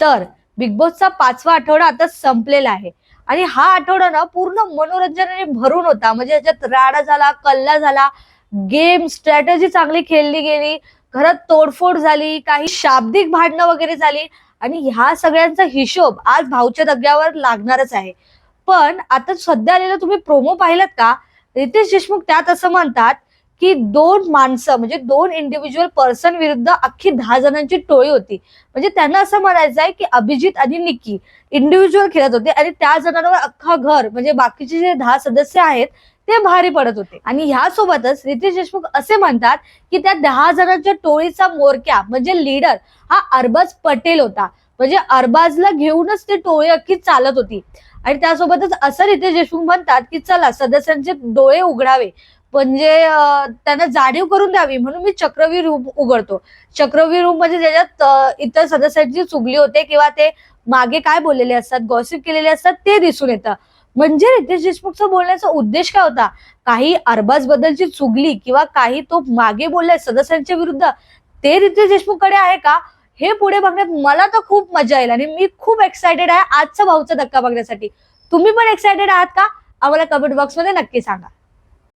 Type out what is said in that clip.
तर बिग बॉसचा पाचवा आठवडा आता संपलेला आहे. आणि हा आठवडा ना पूर्ण मनोरंजनाने भरून होता. म्हणजे याच्यात राडा झाला कल्ला झाला गेम स्ट्रॅटजी चांगली खेळली गेली घरात तोडफोड झाली काही शाब्दिक भांडणं वगैरे झाली आणि ह्या सगळ्यांचा हिशोब आज भाऊच्या दग्यावर लागणारच आहे. पण आता सध्या आलेला तुम्ही प्रोमो पाहिलात का? रितेश देशमुख त्यात असं म्हणतात की दोन माणसं म्हणजे दोन इंडिव्हिज्युअल पर्सन विरुद्ध अख्खी दहा जणांची टोळी होती. म्हणजे त्यांना असं म्हणायचं आहे की अभिजित आणि निकी इंडिव्हिज्युअल खेळत होते आणि त्या जणांवर अख्खा घर म्हणजे बाकीचे जे दहा सदस्य आहेत ते भारी पडत होते. आणि ह्यासोबतच रितेश देशमुख असे म्हणतात की त्या दहा जणांच्या टोळीचा मोरक्या म्हणजे लीडर हा अरबाज पटेल होता. म्हणजे अरबाजला घेऊनच ती टोळी अख्खी चालत होती. आणि त्यासोबतच असं रितेश देशमुख म्हणतात की चला सदस्यांचे डोळे उघडावे. म्हणजे त्यांना जाणीव करून द्यावी म्हणून मी चक्रवीर रूप उघडतो. चक्रवीर रूप म्हणजे ज्याच्यात इतर सदस्यांची चुगली होते किंवा ते मागे काय बोललेले असतात गॉसिप केलेले असतात ते दिसून येतं. म्हणजे रितेश देशमुखचा बोलण्याचा उद्देश काय होता? काही अरबाज बद्दलची चुगली किंवा काही तो मागे बोललाय सदस्यांच्या विरुद्ध ते रितेश देशमुखकडे आहे का? हे पुढे बघण्यात मला तर खूप मजा येईल आणि मी खूप एक्सायटेड आहे आजचा भाऊचा धक्का बघण्यासाठी. तुम्ही पण एक्सायटेड आहात का? आम्हाला कमेंट बॉक्समध्ये नक्की सांगा.